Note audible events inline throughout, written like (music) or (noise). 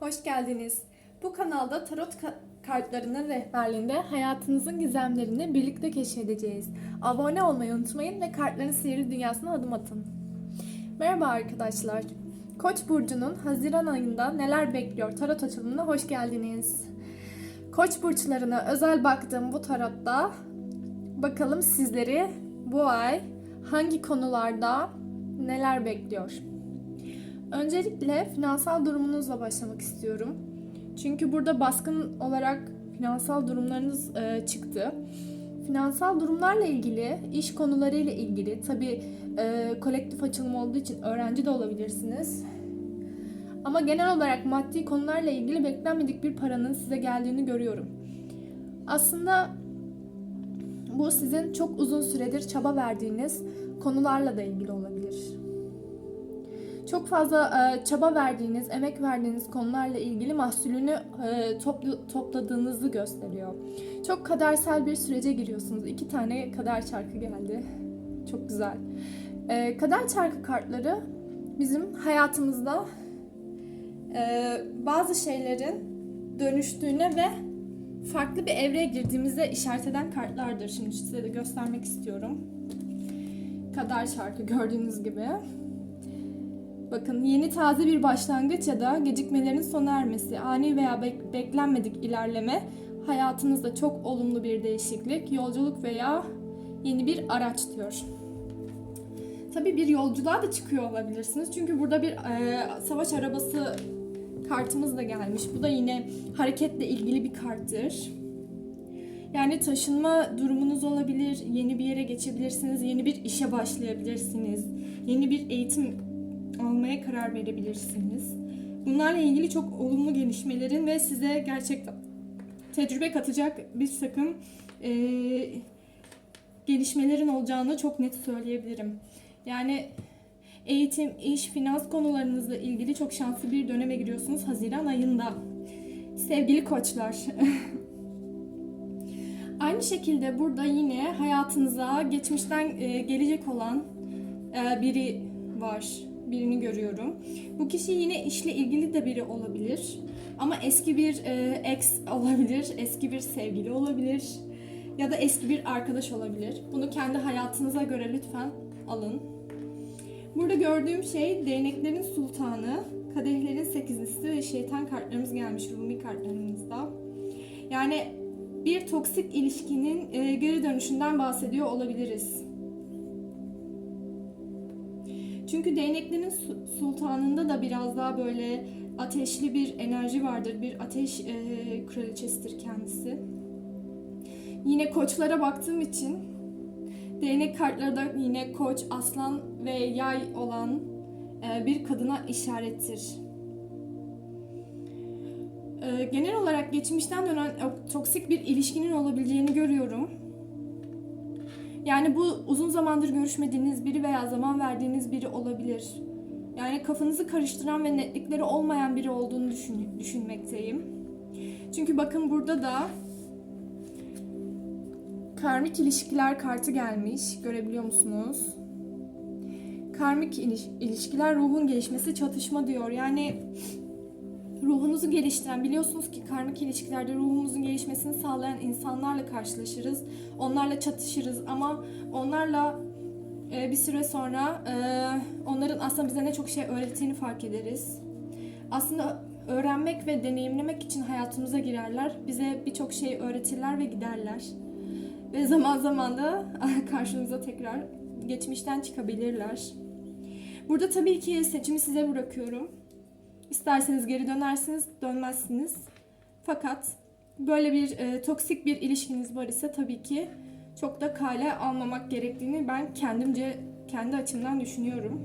Hoş geldiniz. Bu kanalda tarot ka- kartlarının rehberliğinde hayatınızın gizemlerini birlikte keşfedeceğiz. Abone olmayı unutmayın ve kartların sihirli dünyasına adım atın. Merhaba arkadaşlar. Koç burcunun Haziran ayında neler bekliyor tarot açılımına hoş geldiniz. Koç burçlarına özel baktığım bu tarotta bakalım sizleri bu ay hangi konularda neler bekliyor. Öncelikle finansal durumunuzla başlamak istiyorum. Çünkü burada baskın olarak finansal durumlarınız e, çıktı. Finansal durumlarla ilgili, iş konularıyla ilgili, tabi kolektif açılım olduğu için öğrenci de olabilirsiniz. Ama genel olarak maddi konularla ilgili beklenmedik bir paranın size geldiğini görüyorum. Aslında bu sizin çok uzun süredir çaba verdiğiniz konularla da ilgili olabilir çok fazla e, çaba verdiğiniz, emek verdiğiniz konularla ilgili mahsulünü e, toplu, topladığınızı gösteriyor. Çok kadersel bir sürece giriyorsunuz. İki tane kader çarkı geldi. Çok güzel. E, kader çarkı kartları bizim hayatımızda e, bazı şeylerin dönüştüğüne ve farklı bir evreye girdiğimizde işaret eden kartlardır. Şimdi size de göstermek istiyorum. Kader çarkı gördüğünüz gibi. Bakın yeni taze bir başlangıç ya da gecikmelerin sona ermesi, ani veya bek- beklenmedik ilerleme, hayatınızda çok olumlu bir değişiklik, yolculuk veya yeni bir araç diyor. Tabii bir yolculuğa da çıkıyor olabilirsiniz. Çünkü burada bir e, savaş arabası kartımız da gelmiş. Bu da yine hareketle ilgili bir karttır. Yani taşınma durumunuz olabilir, yeni bir yere geçebilirsiniz, yeni bir işe başlayabilirsiniz, yeni bir eğitim almaya karar verebilirsiniz. Bunlarla ilgili çok olumlu gelişmelerin ve size gerçekten tecrübe katacak bir takım e, gelişmelerin olacağını çok net söyleyebilirim. Yani eğitim, iş, finans konularınızla ilgili çok şanslı bir döneme giriyorsunuz Haziran ayında. Sevgili koçlar. (laughs) Aynı şekilde burada yine hayatınıza geçmişten e, gelecek olan e, biri var birini görüyorum. Bu kişi yine işle ilgili de biri olabilir. Ama eski bir e, ex olabilir, eski bir sevgili olabilir ya da eski bir arkadaş olabilir. Bunu kendi hayatınıza göre lütfen alın. Burada gördüğüm şey değneklerin sultanı, kadehlerin sekizlisi ve şeytan kartlarımız gelmiş Rumi kartlarımızda. Yani bir toksik ilişkinin e, geri dönüşünden bahsediyor olabiliriz. Çünkü değneklerin su- sultanında da biraz daha böyle ateşli bir enerji vardır. Bir ateş e, kraliçesidir kendisi. Yine koçlara baktığım için değnek kartları da yine koç, aslan ve yay olan e, bir kadına işarettir. E, genel olarak geçmişten dönen toksik bir ilişkinin olabileceğini görüyorum. Yani bu uzun zamandır görüşmediğiniz biri veya zaman verdiğiniz biri olabilir. Yani kafanızı karıştıran ve netlikleri olmayan biri olduğunu düşün, düşünmekteyim. Çünkü bakın burada da karmik ilişkiler kartı gelmiş. Görebiliyor musunuz? Karmik iliş- ilişkiler ruhun gelişmesi çatışma diyor. Yani ruhunuzu geliştiren biliyorsunuz ki karmik ilişkilerde ruhumuzun gelişmesini sağlayan insanlarla karşılaşırız. Onlarla çatışırız ama onlarla e, bir süre sonra e, onların aslında bize ne çok şey öğrettiğini fark ederiz. Aslında öğrenmek ve deneyimlemek için hayatımıza girerler. Bize birçok şey öğretirler ve giderler. Ve zaman zaman da (laughs) karşımıza tekrar geçmişten çıkabilirler. Burada tabii ki seçimi size bırakıyorum. İsterseniz geri dönersiniz, dönmezsiniz. Fakat böyle bir e, toksik bir ilişkiniz var ise tabii ki çok da kale almamak gerektiğini ben kendimce kendi açımdan düşünüyorum.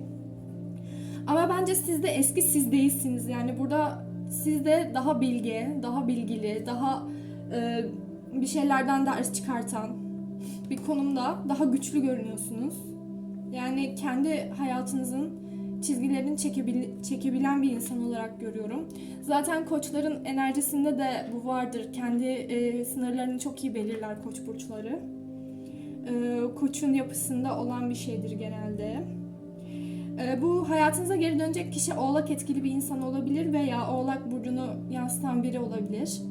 Ama bence siz de eski siz değilsiniz. Yani burada siz de daha bilge, daha bilgili, daha e, bir şeylerden ders çıkartan bir konumda daha güçlü görünüyorsunuz. Yani kendi hayatınızın çizgilerini çekebil- çekebilen bir insan olarak görüyorum. Zaten koçların enerjisinde de bu vardır. Kendi e, sınırlarını çok iyi belirler koç burçları. E, koçun yapısında olan bir şeydir genelde. Ee, bu hayatınıza geri dönecek kişi oğlak etkili bir insan olabilir veya oğlak burcunu yansıtan biri olabilir.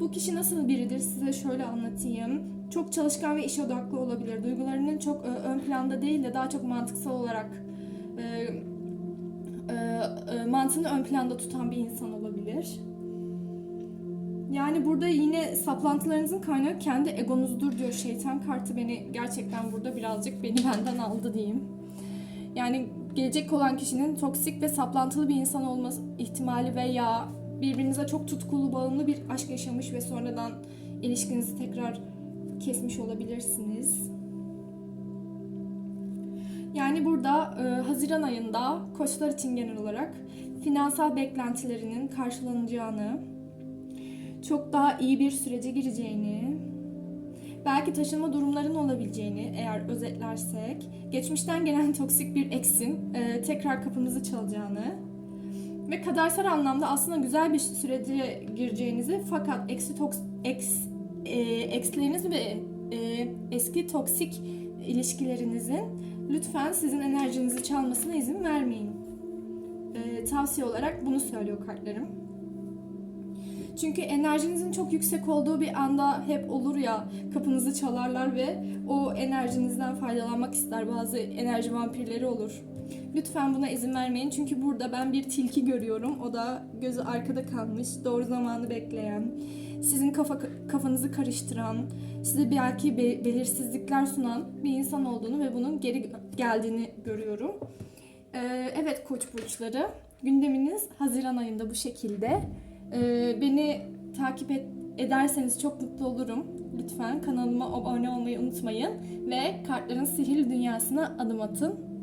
Bu kişi nasıl biridir size şöyle anlatayım. Çok çalışkan ve iş odaklı olabilir. Duygularının çok e, ön planda değil de daha çok mantıksal olarak e, e, e, mantığını ön planda tutan bir insan olabilir. Yani burada yine saplantılarınızın kaynağı kendi egonuzdur diyor şeytan kartı beni gerçekten burada birazcık beni (laughs) benden aldı diyeyim. Yani gelecek olan kişinin toksik ve saplantılı bir insan olması ihtimali veya birbirinize çok tutkulu bağımlı bir aşk yaşamış ve sonradan ilişkinizi tekrar kesmiş olabilirsiniz. Yani burada e, Haziran ayında koçlar için genel olarak finansal beklentilerinin karşılanacağını, çok daha iyi bir sürece gireceğini, belki taşınma durumların olabileceğini eğer özetlersek, geçmişten gelen (laughs) toksik bir eksin e, tekrar kapınızı çalacağını ve kadersel anlamda aslında güzel bir sürece gireceğinizi fakat eksi toks, eks, e, eksleriniz ve e, eski toksik ilişkilerinizin lütfen sizin enerjinizi çalmasına izin vermeyin. E, tavsiye olarak bunu söylüyor kartlarım. Çünkü enerjinizin çok yüksek olduğu bir anda hep olur ya kapınızı çalarlar ve o enerjinizden faydalanmak ister. Bazı enerji vampirleri olur. Lütfen buna izin vermeyin çünkü burada ben bir tilki görüyorum. O da gözü arkada kalmış, doğru zamanı bekleyen, sizin kafa kafanızı karıştıran, size belki be- belirsizlikler sunan bir insan olduğunu ve bunun geri geldiğini görüyorum. Ee, evet koç burçları, gündeminiz Haziran ayında bu şekilde. Ee, beni takip et- ederseniz çok mutlu olurum. Lütfen kanalıma abone olmayı unutmayın ve kartların sihirli dünyasına adım atın.